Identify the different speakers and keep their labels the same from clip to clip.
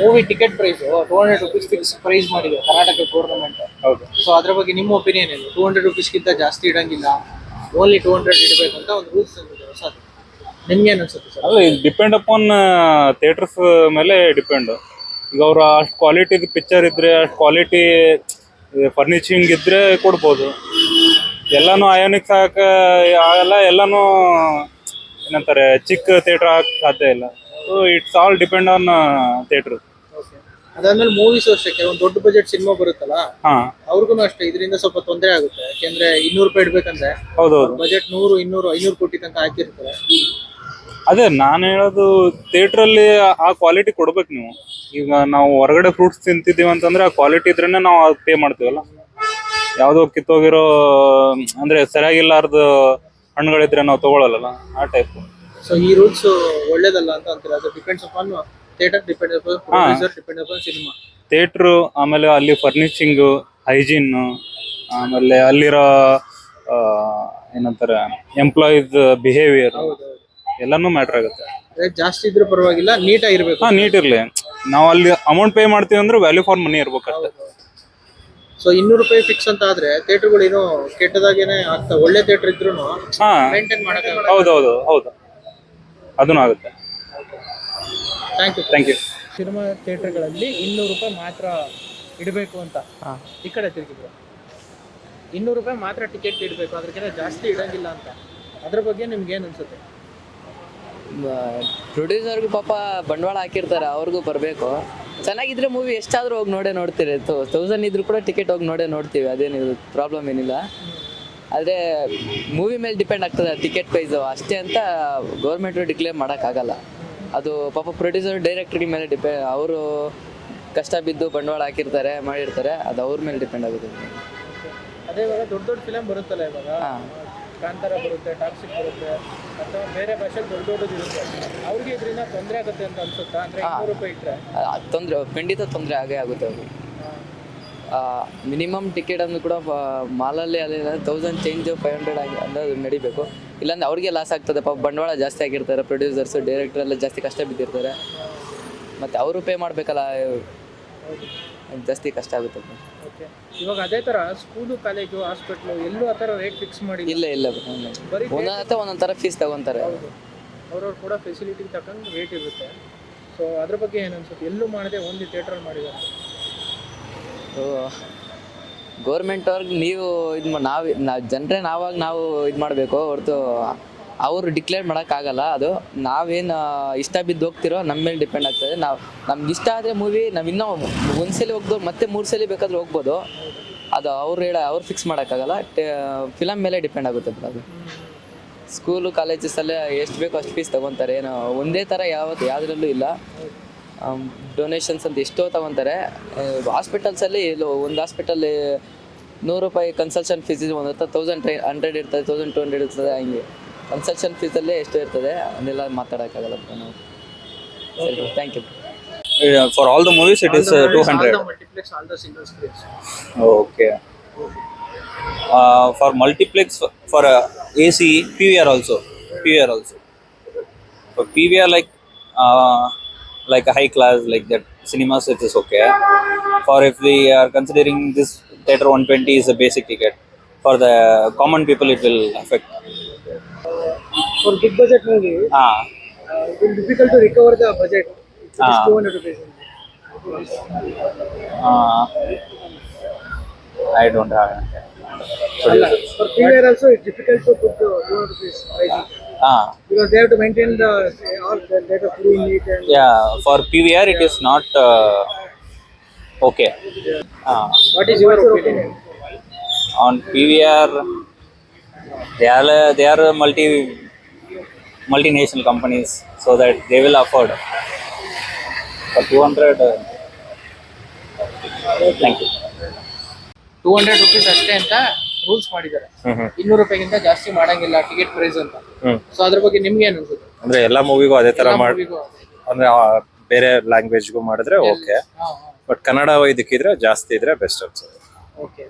Speaker 1: Movie ticket price two hundred rupees fix price ಮಾಡಿದೆ Karnataka government
Speaker 2: ಹೌದು.
Speaker 1: So ಅದ್ರ ಬಗ್ಗೆ ನಿಮ್ಮ ಒಪಿನಿಯನ್ ಏನು? ಟೂ ಹಂಡ್ರೆಡ್ ರುಪೀಸ್ಗಿಂತ ಜಾಸ್ತಿ ಇಡಂಗಿಲ್ಲ. ಓನ್ಲಿ ಟೂ ಹಂಡ್ರೆಡ್ ಇಡಬೇಕು ಅಂತ ಒಂದು ರೂಲ್ಸ್ ತಂದಿದ್ದಾರೆ. ಸರ್ ನಿಮ್ಗೆ ಏನು ಅನ್ಸುತ್ತೆ ಸರ್?
Speaker 2: ಅಲ್ಲ ಇದು ಡಿಪೆಂಡ್ ಅಪಾನ್ ಥಿಯೇಟರ್ಸ್ ಮೇಲೆ ಡಿಪೆಂಡ್ ಈಗ ಅವ್ರು ಅಷ್ಟು ಕ್ವಾಲಿಟಿದು ಪಿಕ್ಚರ್ ಇದ್ರೆ ಅಷ್ಟು ಕ್ವಾಲಿಟಿ ಫರ್ನಿಚಿಂಗ್ ಇದ್ರೆ ಕೊಡ್ಬೋದು. ಎಲ್ಲಾನು ಅಯೋನಿಕ್ಸ್ ಹಾಕ ಆಗಲ್ಲ ಎಲ್ಲಾನು ಏನಂತಾರೆ ಚಿಕ್ಕ ಥಿಯೇಟರ್ ಹಾಕಕ್ಕೆ ಸಾಧ್ಯ ಇಲ್ಲ. So it's all depend on theatre
Speaker 1: ಅದಾದ್ಮೇಲೆ ಮೂವೀಸ್ ಅಷ್ಟೇ ಕೆಲವೊಂದು ದೊಡ್ಡ ಬಜೆಟ್ ಸಿನಿಮಾ ಬರುತ್ತಲ್ಲ
Speaker 2: ಹಾ.
Speaker 1: ಅವ್ರಿಗೂ ಅಷ್ಟೇ ಇದರಿಂದ ಸ್ವಲ್ಪ ತೊಂದರೆ ಆಗುತ್ತೆ. ಯಾಕೆಂದ್ರೆ ಇನ್ನೂರು ರೂಪಾಯಿ ಇಡ್ಬೇಕಂದ್ರೆ
Speaker 2: ಹೌದೌದು.
Speaker 1: ಬಜೆಟ್ ನೂರು ಇನ್ನೂರು ಐನೂರು ಕೋಟಿ ತನಕ ಹಾಕಿರ್ತಾರೆ.
Speaker 2: ಅದೇ ನಾನು ಹೇಳೋದು ಥಿಯೇಟರ್ ಅಲ್ಲಿ ಆ ಕ್ವಾಲಿಟಿ ಕೊಡ್ಬೇಕು ನೀವು. ಈಗ ನಾವು ಹೊರಗಡೆ ಫ್ರೂಟ್ಸ್ ತಿಂತಿದ್ದೀವಿ ಅಂತಂದ್ರೆ ಆ ಕ್ವಾಲಿಟಿ ಇದ್ರೇನೆ ನಾವು ಪೇ ಮಾಡ್ತೀವಲ್ಲ? ಯಾವುದೋ ಕಿತ್ತೋಗಿರೋ ಅಂದ್ರೆ ಸರಿಯಾಗಿಲ್ಲಾರ್ದು ಹಣ್ಣುಗಳಿದ್ರೆ ನಾವು ತಗೊಳಲ್ಲ ಆ ಟೈಪ್
Speaker 1: ಸೊ ಈ ರೂಲ್ಸ್ ಒಳ್ಳೇದಲ್ಲ ಅಂತ ಅಂತೀರಾ? ಅದು depends upon theatre depend upon producer depend upon cinema
Speaker 2: theatre ಆಮೇಲೆ ಅಲ್ಲಿ ಫರ್ನಿಚಿಂಗು ಹೈಜೀನ್ ಆಮೇಲೆ ಅಲ್ಲಿರೋ ಆ, ಏನಂತಾರೆ ಎಂಪ್ಲಾಯೀಸ್ ಬಿಹೇವಿಯರ್ ಎಲ್ಲಾನು ಮ್ಯಾಟರ್ ಆಗುತ್ತೆ.
Speaker 1: ರೇಟ್ ಜಾಸ್ತಿ ಇದ್ರೂ ಪರವಾಗಿಲ್ಲ ನೀಟಾಗಿ ಇರಬೇಕು.
Speaker 2: ಹಾ ನೀಟ್ ಇರ್ಲಿ. ನಾವು ಅಲ್ಲಿ ಅಮೌಂಟ್ ಪೇ ಮಾಡ್ತೀವಿ ಅಂದ್ರೆ ವ್ಯಾಲ್ಯೂ ಫಾರ್ ಮನಿ ಇರ್ಬೇಕಷ್ಟೇ.
Speaker 1: ಸೊ ಇನ್ನೂರು ರೂಪಾಯಿ ಫಿಕ್ಸ್ ಅಂತ ಆದ್ರೆ ಥಿಯೇಟರ್ಗಳು ಏನೋ ಕೆಟ್ಟದಾಗೇನೆ ಆಗ್ತಾ ಒಳ್ಳೆ ಥಿಯೇಟರ್ ಇದ್ರು
Speaker 2: ಹಾ.
Speaker 1: ಮೇಂಟೈನ್
Speaker 2: ಹೌದೌದು ಹೌದು. ಅದನ್ನು ಆಗುತ್ತೆ.
Speaker 1: Thank you
Speaker 2: thank you
Speaker 1: cinema ಥಿಯೇಟರ್ಗಳಲ್ಲಿ ಇನ್ನೂರು ರೂಪಾಯಿ ಮಾತ್ರ ಇಡಬೇಕು ಅಂತ ಈ ಕಡೆ ತಿರುಗಿದ್ರು. ಇನ್ನೂರು ರೂಪಾಯಿ ಮಾತ್ರ ಟಿಕೆಟ್ ಇಡಬೇಕು ಅದಕ್ಕಿಂತ ಜಾಸ್ತಿ ಇಡಂಗಿಲ್ಲ ಅಂತ. ಅದ್ರ ಬಗ್ಗೆ ನಿಮ್ಗೆ ಏನು ಅನ್ಸುತ್ತೆ?
Speaker 3: ಪ್ರೊಡ್ಯೂಸರ್ಗೂ ಪಾಪ ಬಂಡವಾಳ ಹಾಕಿರ್ತಾರೆ ಅವ್ರಿಗೂ ಬರಬೇಕು. ಚೆನ್ನಾಗಿದ್ರೆ ಮೂವಿ ಎಷ್ಟಾದರೂ ಹೋಗಿ ನೋಡೇ ನೋಡ್ತೀರಿ. ತೌಸಂಡ್ ಇದ್ರೂ ಕೂಡ ಟಿಕೆಟ್ ಹೋಗಿ ನೋಡೇ ನೋಡ್ತೀವಿ ಅದೇನಿಲ್ಲ ಪ್ರಾಬ್ಲಮ್ ಏನಿಲ್ಲ. ಆದರೆ ಮೂವಿ ಮೇಲೆ ಡಿಪೆಂಡ್ ಆಗ್ತದೆ ಟಿಕೆಟ್ ಪ್ರೈಸು ಅಷ್ಟೇ ಅಂತ ಗೌರ್ಮೆಂಟು ಡಿಕ್ಲೇರ್ ಮಾಡೋಕ್ಕಾಗಲ್ಲ. ಅದು ಪಾಪ ಪ್ರೊಡ್ಯೂಸರ್ ಡೈರೆಕ್ಟ್ರಿಗೆ ಮೇಲೆ ಡಿಪೆಂಡ್ ಅವರು ಕಷ್ಟ ಬಿದ್ದು ಬಂಡವಾಳ ಹಾಕಿರ್ತಾರೆ ಮಾಡಿರ್ತಾರೆ ಅದು ಅವ್ರ ಮೇಲೆ ಡಿಪೆಂಡ್ ಆಗುತ್ತೆ.
Speaker 1: ಅದೇ ಇವಾಗ ದೊಡ್ಡ ದೊಡ್ಡ ಫಿಲಮ್ ಬರುತ್ತಲ್ಲ ಇವಾಗ?
Speaker 3: ಹಾಂ.
Speaker 1: ಕಾಂತಾರ ಬರುತ್ತೆ ಟಾಕ್ಸಿಕ್ ಬರುತ್ತೆ ಅಥವಾ ಬೇರೆ ಭಾಷೆ ದೊಡ್ಡ ದೊಡ್ಡದು ಇರುತ್ತೆ. ಅವ್ರಿಗೆ ಇದರಿಂದ ತೊಂದರೆ ಆಗುತ್ತೆ ಅಂತ ಅನ್ಸುತ್ತಾ? ಅಂದ್ರೆ ಇನ್ನೂರು ರೂಪಾಯಿ ಇಟ್ಟರೆ
Speaker 3: ತೊಂದರೆ ಖಂಡಿತ ತೊಂದರೆ ಆಗೇ ಆಗುತ್ತೆ ಅವರು ಮಿನಿಮಮ್ ಟಿಕೆಟ್ ಅಂದ್ರೂ ಕೂಡ ಮಾಲಲ್ಲಿ ಅಲ್ಲಿ ತೌಸಂಡ್ ಚೇಂಜ್ ಫೈವ್ ಹಂಡ್ರೆಡ್ ಆಗಿ ಅಂದ್ರೆ ಅದು ನಡಿಬೇಕು. ಇಲ್ಲಾಂದ್ರೆ ಅವ್ರಿಗೆ ಲಾಸ್ ಆಗ್ತದೆ. ಪಾಪ ಬಂಡವಾಳ ಜಾಸ್ತಿ ಆಗಿರ್ತಾರೆ. ಪ್ರೊಡ್ಯೂಸರ್ಸ್ ಡೈರೆಕ್ಟರ್ ಎಲ್ಲ ಜಾಸ್ತಿ ಕಷ್ಟ ಬಿದ್ದಿರ್ತಾರೆ. ಮತ್ತು ಅವರು ಪೇ ಮಾಡಬೇಕಲ್ಲ ಜಾಸ್ತಿ ಕಷ್ಟ ಆಗುತ್ತೆ.
Speaker 1: ಓಕೆ ಇವಾಗ ಅದೇ ತರ ಸ್ಕೂಲು ಕಾಲೇಜು ಹಾಸ್ಪಿಟ್ಲು ಎಲ್ಲೂ ಆ ಥರ ರೇಟ್ ಫಿಕ್ಸ್ ಮಾಡಿ
Speaker 3: ಇಲ್ಲ ಇಲ್ಲ.
Speaker 1: ಬರೀ
Speaker 3: ಒಂದೊಂದು ಹತ್ರ ಒಂದೊಂದು ಥರ ಫೀಸ್ ತಗೊತಾರೆ.
Speaker 1: ಅವ್ರವ್ರು ಕೂಡ ಫೆಸಿಲಿಟಿ ತಕ್ಕಂಗೆ ರೇಟ್ ಇರುತ್ತೆ. ಸೊ ಅದ್ರ ಬಗ್ಗೆ ಏನು ಅನ್ಸುತ್ತೆ? ಎಲ್ಲೂ ಮಾಡದೆ ಒಂದು ಥಿಯೇಟ್ರಲ್ಲಿ ಮಾಡಿದ್ದಾರೆ.
Speaker 3: ಗೌರ್ಮೆಂಟ್ ಅವ್ರಿಗೆ ನೀವು ಇದು ನಾವು ನಾವು ಜನರೇ ನಾವಾಗ ನಾವು ಇದು ಮಾಡಬೇಕು, ಹೊರತು ಅವರು ಡಿಕ್ಲೇರ್ ಮಾಡೋಕ್ಕಾಗಲ್ಲ ಅದು. ನಾವೇನು ಇಷ್ಟ ಬಿದ್ದು ಹೋಗ್ತಿರೋ ನಮ್ಮ ಮೇಲೆ ಡಿಪೆಂಡ್ ಆಗ್ತದೆ ನಾವು ನಮ್ಗೆ ಇಷ್ಟ ಆದರೆ ಮೂವಿ ನಾವು ಇನ್ನೂ ಒಂದ್ಸಲಿ ಹೋಗ್ದು, ಮತ್ತೆ ಮೂರು ಸಲ ಬೇಕಾದ್ರೆ ಹೋಗ್ಬೋದು. ಅದು ಅವ್ರು ಹೇಳ ಅವ್ರು ಫಿಕ್ಸ್ ಮಾಡೋಕ್ಕಾಗಲ್ಲ ಫಿಲಮ್ ಮೇಲೆ ಡಿಪೆಂಡ್ ಆಗುತ್ತೆ ಅದು. ಸ್ಕೂಲು ಕಾಲೇಜಸಲ್ಲೇ ಎಷ್ಟು ಬೇಕೋ ಅಷ್ಟು ಫೀಸ್ ತೊಗೊತಾರೆ. ಏನೋ ಒಂದೇ ಥರ ಯಾವತ್ತು ಯಾವುದ್ರಲ್ಲೂ ಇಲ್ಲ. ಡೊನೇಷನ್ಸ್ ಅಂತ ಎಷ್ಟೋ ತಗೊತಾರೆ. ಹಾಸ್ಪಿಟಲ್ಸಲ್ಲಿ ಒಂದು ಹಾಸ್ಪಿಟಲ್ ನೂರು ರೂಪಾಯಿ ಕನ್ಸಲ್ಷನ್ ಫೀಸ್ ಇದೆ ಒಂದು ಹತ್ರ ತೌಸಂಡ್ ಟ್ರೈ ಹಂಡ್ರೆಡ್ ಇರ್ತದೆ ತೌಸಂಡ್ ಟು ಹಂಡ್ರೆಡ್ ಇರ್ತದೆ ಹಂಗೆ. ಕನ್ಸಲ್ಷನ್ ಫೀಸಲ್ಲೇ ಎಷ್ಟು ಇರ್ತದೆ ಅದನ್ನೆಲ್ಲ ಮಾತಾಡೋಕ್ಕಾಗಲ್ಲ ನಾವು. ಸರಿ thank you
Speaker 4: for all the movies it is uh, 200
Speaker 1: okay for multiplex for A
Speaker 4: C P V R also P V R also P V R pvr like a high class like that cinemas it is okay. For if we are considering this theater 120 is a basic ticket for the common people it will affect.
Speaker 1: For big budget movie
Speaker 4: ah.
Speaker 1: uh, it will difficult to recover the
Speaker 4: budget.
Speaker 1: It is ah.
Speaker 4: 200 rupees. Ah. I don't have.
Speaker 1: So, for PVR also it's difficult to put
Speaker 4: the
Speaker 1: 200 rupees. Ah to maintain the all they have to neat and
Speaker 4: Yeah, for PVR it is not uh, okay. Uh,
Speaker 1: what is your opinion?
Speaker 4: on PVR, they are they are multi multinational companies, so that they will afford. For two hundred, uh, thank you.
Speaker 1: Two hundred rupees ಅಷ್ಟೇ ಅಂತ rules ಮಾಡಿದ್ದಾರೆ. ಇನ್ನೂರು ರೂಪಾಯಿಗಿಂತ ಜಾಸ್ತಿ ಮಾಡಂಗಿಲ್ಲ ticket price ಅಂತ. So ಅದ್ರ ಬಗ್ಗೆ ನಿಮ್ಗೆ ಏನು ಅನ್ಸುತ್ತೆ?
Speaker 5: ಅಂದ್ರೆ ಎಲ್ಲಾ ಮೂವಿಗೂ ಅದೇ ತರ ಮಾಡ್ ಅಂದ್ರೆ ಬೇರೆ ಲ್ಯಾಂಗ್ವೇಜ್ ಲ್ಯಾಂಗ್ವೇಜ್ಗೂ ಮಾಡಿದ್ರೆ ಓಕೆ ಬಟ್ ಕನ್ನಡ ಇದಕ್ಕಿದ್ರೆ ಜಾಸ್ತಿ ಇದ್ರೆ ಬೆಸ್ಟ್ ಅನ್ಸುತ್ತೆ.
Speaker 1: ಓಕೆ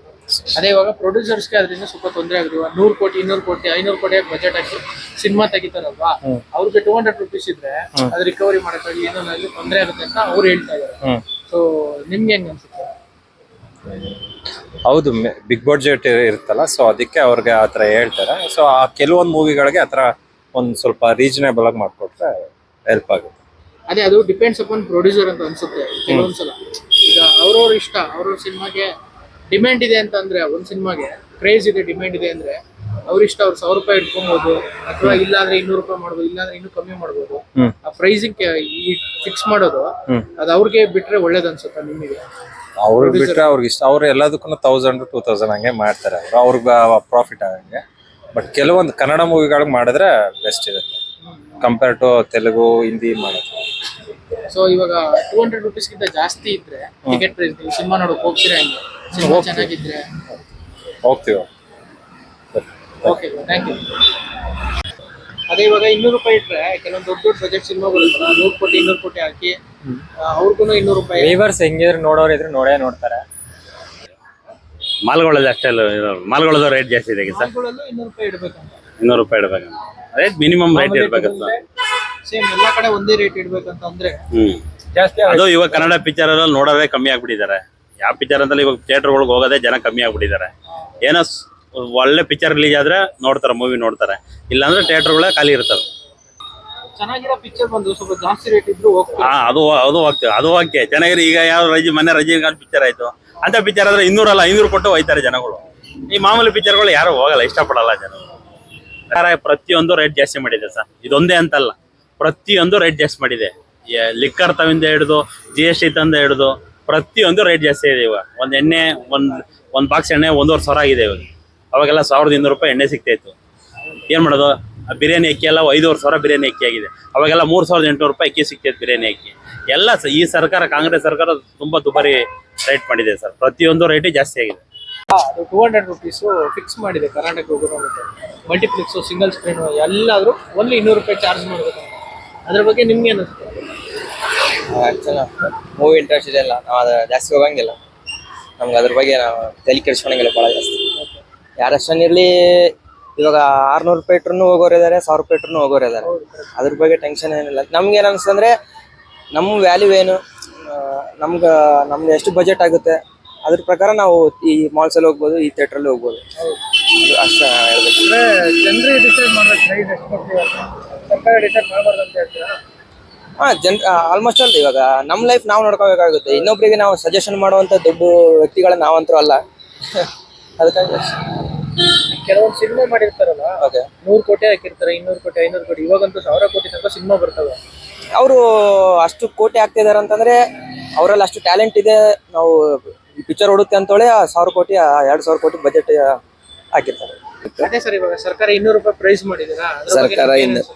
Speaker 1: ಅದೇ ಇವಾಗ ಪ್ರೊಡ್ಯೂಸರ್ಸ್ಗೆ ಅದರಿಂದ ಸ್ವಲ್ಪ ತೊಂದರೆ ಆಗಿದೆ ನೂರು ಕೋಟಿ ಇನ್ನೂರು ಕೋಟಿ ಐನೂರು ಕೋಟಿ ಬಜೆಟ್ ಹಾಕಿ ಸಿನಿಮಾ ತೆಗಿತಾರಲ್ವಾ? ಅವ್ರಿಗೆ ಟೂ ಹಂಡ್ರೆಡ್ ರುಪೀಸ್ ಇದ್ರೆ ಅದ್ ರಿಕವರಿ ಮಾಡೋಕ್ಕಾಗಿ ಏನೋ ತೊಂದರೆ ಆಗುತ್ತೆ ಅಂತ ಅವ್ರು ಹೇಳ್ತಾ ಇದ್ದಾರೆ. ಸೊ ನಿಮ್ಗೆ ಹೆಂಗ್ ಅನ್ಸುತ್ತೆ?
Speaker 5: ಹೌದು ಬಿಗ್ ಬಡ್ಜೆಟ್ ಇರುತ್ತಲ್ಲ ಸೊ ಅದಕ್ಕೆ ಅವ್ರಿಗೆ ಆ ಥರ ಹೇಳ್ತಾರೆ. ಸೊ ಆ ಕೆಲವೊಂದು ಮೂವಿಗಳಿಗೆ ಆ ಥರ ಒಂದು ಸ್ವಲ್ಪ ರೀಜನೇಬಲ್ ಆಗಿ ಮಾಡಿಕೊಟ್ರೆ ಹೆಲ್ಪ್ ಆಗುತ್ತೆ.
Speaker 1: ಅದೇ ಅದು ಡಿಪೆಂಡ್ಸ್ ಅಪಾನ್ ಪ್ರೊಡ್ಯೂಸರ್ ಅಂತ ಅನ್ಸುತ್ತೆ ಕೆಲವೊಂದ್ಸಲ. ಈಗ ಅವ್ರವ್ರ ಇಷ್ಟ ಅವ್ರವ್ರ ಸಿನಿಮಾಗೆ ಡಿಮ್ಯಾಂಡ್ ಇದೆ ಅಂತ ಅಂದ್ರೆ ಒಂದ್ ಸಿನಿಮಾಗೆ ಕ್ರೇಜ್ ಇದೆ ಡಿಮ್ಯಾಂಡ್ ಇದೆ ಅಂದ್ರೆ ಅವ್ರ ಇಷ್ಟ ಅವ್ರು ಸಾವಿರ ರೂಪಾಯಿ ಇಟ್ಕೊಬಹುದು ಅಥವಾ ಇಲ್ಲಾಂದ್ರೆ ಇನ್ನೂರು ರೂಪಾಯಿ ಮಾಡ್ಬೋದು ಇಲ್ಲಾಂದ್ರೆ ಇನ್ನೂ ಕಮ್ಮಿ ಮಾಡ್ಬೋದು. ಆ ಪ್ರೈಸಿಂಗ್ ಈ ಫಿಕ್ಸ್ ಮಾಡೋದು. ಅದು ಅವ್ರಿಗೆ ಬಿಟ್ರೆ ಒಳ್ಳೇದು ಅನ್ಸುತ್ತಾ ನಿಮಗೆ?
Speaker 5: ಅವ್ರಿಗೆ ಬಿಟ್ಟರೆ ಅವ್ರಿಗೆ ಇಷ್ಟ ಅವ್ರು ಎಲ್ಲದಕ್ಕೂ ತೌಸಂಡ್ ಟೂ ತೌಸಂಡ್ ಹಂಗೆ ಮಾಡ್ತಾರೆ ಅವರು. ಅವ್ರಿಗೆ ಪ್ರಾಫಿಟ್ ಆಗಂಗೆ. ಬಟ್ ಕೆಲವೊಂದು ಕನ್ನಡ ಮೂವಿಗಳಿಗೆ ಮಾಡಿದ್ರೆ ಬೆಸ್ಟ್ ಇರುತ್ತೆ. ಕಂಪೇರ್ ಟು ತೆಲುಗು ಹಿಂದಿ ಮಾಡೋದು.
Speaker 1: ಸೊ ಇವಾಗ ಟೂ ಹಂಡ್ರೆಡ್ ರುಪೀಸ್ಗಿಂತ ಜಾಸ್ತಿ ಇದ್ರೆ ಟಿಕೆಟ್ ಪ್ರೈಸ್ ನೀವು ಸಿನಿಮಾ ನೋಡೋಕೆ ಹೋಗ್ತೀರಾ ಹೆಂಗೆ? ಸಿನಿಮಾ ಚೆನ್ನಾಗಿದ್ರೆ?
Speaker 5: ಹೋಗ್ತೀವಿ.
Speaker 1: ಓಕೆ ಥ್ಯಾಂಕ್ ಯು ಅದೇ ಇವಾಗ ಇನ್ನೂರು ರೂಪಾಯಿ ಇಟ್ರೆ ಕೆಲವೊಂದು ದೊಡ್ಡ ದೊಡ್ಡ ಬಜೆಟ್ ಸಿನಿಮಾಗಳು ನೂರು ಕೋಟಿ ಇನ್ನೂರು ಕೋಟಿ ಹಾಕಿ ಅವ್ರಿಗೂ ಇನ್ನೂರು ರೂಪಾಯಿ.
Speaker 6: ವೀವರ್ಸ್ ಹೆಂಗಿದ್ರು ನೋಡೋರು ಇದ್ರೆ ನೋಡೇ ನೋಡ್ತಾರೆ.
Speaker 7: ಮಾಲ್ಗಳದ್ದು ಅಷ್ಟೇ ಮಾಲ್ಗಳದ್ದು ರೇಟ್ ಜಾಸ್ತಿ ಇದೆ ಸರ್.
Speaker 1: ಮಾಲ್ಗಳಲ್ಲೂ ಇನ್ನೂರು ರೂಪಾಯಿ ಇಡ್ಬೇಕಂತ.
Speaker 7: ಇನ್ನೂರು ರೂಪಾಯಿ ಇಡ್ಬೇಕಂತ ರೇಟ್ ಮಿನಿಮಮ್ ರೇಟ್ ಇರ್ಬೇಕಂತ
Speaker 1: ಸೇಮ್ ಎಲ್ಲ ಕಡೆ ಒಂದೇ ರೇಟ್ ಇಡ್ಬೇಕಂತ ಅಂದ್ರೆ
Speaker 7: ಹ್ಮ್.
Speaker 6: ಜಾಸ್ತಿ
Speaker 7: ಅದು ಇವಾಗ ಕನ್ನಡ ಪಿಕ್ಚರ್ ನೋಡೋದೇ ಕಮ್ಮಿ ಆಗ್ಬಿಟ್ಟಿದ್ದಾರೆ. ಯಾವ ಪಿಕ್ಚರ್ ಅಂತಲ್ಲಿ ಇವಾಗ ಥಿಯೇಟರ್ಗಳಿಗೆ ಹೋಗೋದೇ ಜನ ಕಮ್ಮಿ ಆಗ್ಬಿಟ್ಟಿದ್ದಾರೆ. ಏನೋ ಒಳ್ಳೆ ಪಿಕ್ಚರ್ ರಿಲೀಸ್ ಆದ್ರೆ ನೋಡ್ತಾರೆ ಮೂವಿ ನೋಡ್ತಾರೆ. ಇಲ್ಲಾಂದ್ರೆ ಥಿಯೇಟರ್ಗಳೇ ಖಾಲಿ ಇರ್ತವೆ.
Speaker 1: ಚೆನ್ನಾಗಿರೋ ಪಿಕ್ಚರ್ ಬಂದು ಸ್ವಲ್ಪ ಜಾಸ್ತಿ ರೇಟ್ ಇದ್ರು
Speaker 7: ಹಾ, ಅದು ಅದು ಅದು ಓಕೆ ಚೆನ್ನಾಗಿರೋ ಈಗ ಯಾವ ರಜಿ ಮೊನ್ನೆ ರಜನಿಕಾಂತ್ ಪಿಕ್ಚರ್ ಆಯ್ತು. ಅಂತ ಪಿಕ್ಚರ್ ಆದ್ರೆ ಇನ್ನೂರಲ್ಲ, ಐನೂರು ಕೊಟ್ಟು ಹೋಯ್ತಾರೆ ಜನಗಳು. ಈ ಮಾಮೂಲಿ ಪಿಕ್ಚರ್ಗಳು ಯಾರು ಹೋಗಲ್ಲ, ಇಷ್ಟಪಡಲ್ಲ ಯಾಕಂದ್ರೆ ಪ್ರತಿಯೊಂದು ರೇಟ್ ಜಾಸ್ತಿ ಮಾಡಿದೆ ಸರ್. ಇದೊಂದೇ ಅಂತಲ್ಲ. ಪ್ರತಿಯೊಂದು ರೇಟ್ ಜಾಸ್ತಿ ಮಾಡಿದೆ. ಲಿಕ್ಕರ್ ತವಿಂದ ಹಿಡಿದು ಜಿ ಎಸ್ ಟಿ ತಂದ ಹಿಡಿದು, ಪ್ರತಿಯೊಂದು ರೇಟ್ ಜಾಸ್ತಿ ಇದೆ ಇವಾಗ. ಒಂದು ಎಣ್ಣೆ, ಒಂದು ಒಂದು ಬಾಕ್ಸ್ ಎಣ್ಣೆ ಒಂದೂವರೆ ಸಾವಿರ ಆಗಿದೆ ಇವಾಗ. ಅವಾಗೆಲ್ಲ ಸಾವಿರದ ಇನ್ನೂರು ರೂಪಾಯಿ ಎಣ್ಣೆ ಸಿಗ್ತಾ ಇತ್ತು. ಏನು ಮಾಡೋದು? ಬಿರಿಯಾನಿ ಅಕ್ಕಿ ಎಲ್ಲ ಐದೂವರೆ ಸಾವಿರ ಬಿರಿಯಾನಿ ಅಕ್ಕಿ ಆಗಿದೆ. ಅವಾಗೆಲ್ಲ ಮೂರು ಸಾವಿರದ ಎಂಟುನೂರು ರೂಪಾಯಿ ಅಕ್ಕಿ ಸಿಗ್ತೈತೆ ಬಿರಿಯಾನಿ ಅಕ್ಕಿ. ಎಲ್ಲ ಸ- ಈ ಸರ್ಕಾರ ಕಾಂಗ್ರೆಸ್ ಸರ್ಕಾರ ತುಂಬ ದುಬಾರಿ ರೇಟ್ ಮಾಡಿದೆ ಸರ್. ಪ್ರತಿಯೊಂದು ರೈಟೇ ಜಾಸ್ತಿ ಆಗಿದೆ.
Speaker 1: ಅದು ಟೂ ಹಂಡ್ರೆಡ್ ರುಪೀಸು ಫಿಕ್ಸ್ ಮಾಡಿದೆ ಕರ್ನಾಟಕ ಹೋಗೋದು ಮಲ್ಟಿಪ್ಲೆಕ್ಸು ಸಿಂಗಲ್ ಸ್ಕ್ರೀನು ಎಲ್ಲಾದರೂ ಒಂದು ಇನ್ನೂರು ರೂಪಾಯಿ ಚಾರ್ಜ್ ಮಾಡಬೇಕು ಅದ್ರ ಬಗ್ಗೆ ನಿಮ್ಗೆ ಅನಿಸುತ್ತೆ
Speaker 8: ಮೂವಿ ಇಂಟ್ರೆಸ್ಟ್ ಇದೆ ಅಲ್ಲ ನಾವು ಅದು ಜಾಸ್ತಿ ಹೋಗಂಗಿಲ್ಲ. ನಮ್ಗೆ ಅದ್ರ ಬಗ್ಗೆ ನಾವು ತಲೆ ಕೆಡಿಸ್ಕೊಳಂಗಿಲ್ಲ ಭಾಳ ಜಾಸ್ತಿ. ಯಾರಷ್ಟನಿರಲಿ ಇವಾಗ ಆರ್ನೂರು ರೂಪಾಯಿ ಇಟ್ರು ಹೋಗೋರು ಇದಾರೆ ಸಾವಿರ ರೂಪಾಯಿ ಇಟ್ರು ಹೋಗೋರು ಇದಾರೆ. ಅದ್ರ ಬಗ್ಗೆ ಟೆನ್ಷನ್ ಏನಿಲ್ಲ. ನಮ್ಗೆ ಏನು ಅನ್ಸ್ತಂದ್ರೆ ನಮ್ಮ ವ್ಯಾಲ್ಯೂ ಏನು? ನಮ್ಗೆ ನಮ್ಗೆ ಎಷ್ಟು ಬಜೆಟ್ ಆಗುತ್ತೆ? ಅದ್ರ ಪ್ರಕಾರ ನಾವು ಈ ಮಾಲ್ಸಲ್ಲಿ ಹೋಗ್ಬೋದು ಈ ಥಿಯೇಟ್ರಲ್ಲಿ ಹೋಗ್ಬೋದು. ಅದು ಅಷ್ಟೇ ಹೇಳ್ಬೇಕು.
Speaker 1: ಅಂದ್ರೆ ಜನರಿಗೆ ಡಿಸೈಡ್ ಮಾಡ್ಬೇಕು ಪ್ರೈಸ್ ಎಷ್ಟು ಕೊಡ್ತೀವಿ ಅಂತ. ಸರ್ಕಾರ ಡಿಸೈಡ್ ಮಾಡಬಾರ್ದು ಅಂತ ಹೇಳ್ತೀರಾ?
Speaker 8: ಹಾ ಜನ್ ಆಲ್ಮೋಸ್ಟ್ ಅಲ್ಲ ಇವಾಗ ನಮ್ಮ ಲೈಫ್ ನಾವು ನೋಡ್ಕೋಬೇಕಾಗುತ್ತೆ. ಇನ್ನೊಬ್ರಿಗೆ ನಾವು ಸಜೆಷನ್ ಮಾಡುವಂತ ದೊಡ್ಡ ವ್ಯಕ್ತಿಗಳ ನಾವಂತರೂ ಅಲ್ಲ. ಅದಕ್ಕಾಗಿ
Speaker 1: ಕೆಲವೊಂದು ಸಿನಿಮಾ ಮಾಡಿರ್ತಾರಲ್ಲ
Speaker 8: ಓಕೆ
Speaker 1: ನೂರು ಕೋಟಿ ಹಾಕಿರ್ತಾರೆ ಇನ್ನೂರು ಕೋಟಿ ಐನೂರು ಕೋಟಿ ಇವಾಗಂತೂ ಸಾವಿರ ಕೋಟಿ ತನಕ ಸಿನಿಮಾ ಬರ್ತವೆ.
Speaker 8: ಅವರು ಅಷ್ಟು ಕೋಟಿ ಆಗ್ತಿದಾರೆ ಅಂತಂದ್ರೆ ಅವರಲ್ಲಿ ಅಷ್ಟು ಟ್ಯಾಲೆಂಟ್ ಇದೆ ನಾವು ಪಿಕ್ಚರ್ ಹೊಡುತ್ತೆ ಅಂತೇಳಿ ಆ ಸಾವಿರ ಕೋಟಿ ಆ ಎರಡು ಸಾವಿರ ಕೋಟಿ ಬಜೆಟ್ ಹಾಕಿರ್ತಾರೆ.
Speaker 1: ಅದೇ ಸರ್ ಇವಾಗ ಸರ್ಕಾರ ಇನ್ನೂರು ರೂಪಾಯಿ ಪ್ರೈಸ್ ಮಾಡಿದ್ದೀರಾ
Speaker 8: ಸರ್ಕಾರ ಇನ್ನು-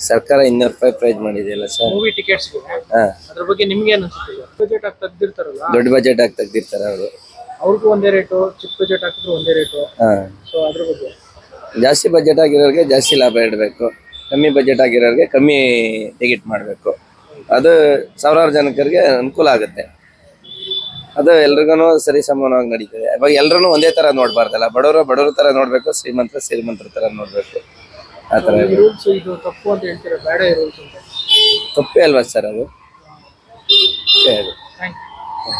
Speaker 8: ಸರ್ಕಾರ ಇನ್ನೂರು ರೂಪಾಯಿ ಪ್ರೈಸ್ ಮಾಡಿದೆಯಲ್ಲ ಸರ್?
Speaker 1: ಮೂವಿ ಟಿಕೆಟ್ಸ್
Speaker 8: ಹಾ.
Speaker 1: ಅದ್ರ ಬಗ್ಗೆ ನಿಮ್ಗೆ ಅನಿಸುತ್ತೆ? ಬಜೆಟ್ ಆಗಿ ತೆಗ್ದಿರ್ತಾರಲ್ಲ.
Speaker 8: ದೊಡ್ಡ ಬಜೆಟ್ ಆಗಿ ತೆಗ್ದಿರ್ತಾರೆ ಅವರು.
Speaker 1: ಅವ್ರಿಗೂ ಒಂದೇ ರೇಟು ಚಿಕ್ಕ ಬಜೆಟ್ ಹಾಕಿದ್ರು ಒಂದೇ ರೇಟು.
Speaker 8: ಹಾ.
Speaker 1: ಸೊ ಅದ್ರ ಬಗ್ಗೆ.
Speaker 8: ಜಾಸ್ತಿ ಬಜೆಟ್ ಆಗಿರೋರಿಗೆ ಜಾಸ್ತಿ ಲಾಭ ಇಡಬೇಕು. ಕಮ್ಮಿ ಬಜೆಟ್ ಆಗಿರೋರಿಗೆ ಕಮ್ಮಿ ಟಿಕೆಟ್ ಮಾಡಬೇಕು. ಅದು ಸಾವಿರಾರು ಜನಕರಿಗೆ ಅನುಕೂಲ ಆಗುತ್ತೆ. ಅದು ಎಲ್ರಿಗೂ ಸರಿ ಸಮಾನವಾಗಿ ನಡೀತದೆ. ಇವಾಗ ಎಲ್ಲರೂ ಒಂದೇ ತರ ನೋಡಬಾರ್ದಲ್ಲ. ಬಡವರು ಬಡವ್ರ ತರ ನೋಡಬೇಕು ಶ್ರೀಮಂತರ ಶ್ರೀಮಂತರ ತರ ನೋಡಬೇಕು. ಆ
Speaker 1: ರೂಲ್ಸ್ ಇದು ತಪ್ಪು ಅಂತ ಹೇಳ್ತೀರಾ? ಬೇಡ ರೂಲ್ಸ್ ಅಂತ.
Speaker 8: ತಪ್ಪೇ ಅಲ್ವಾ ಸರ್ ಅದು? ಸರಿ.
Speaker 1: Thank you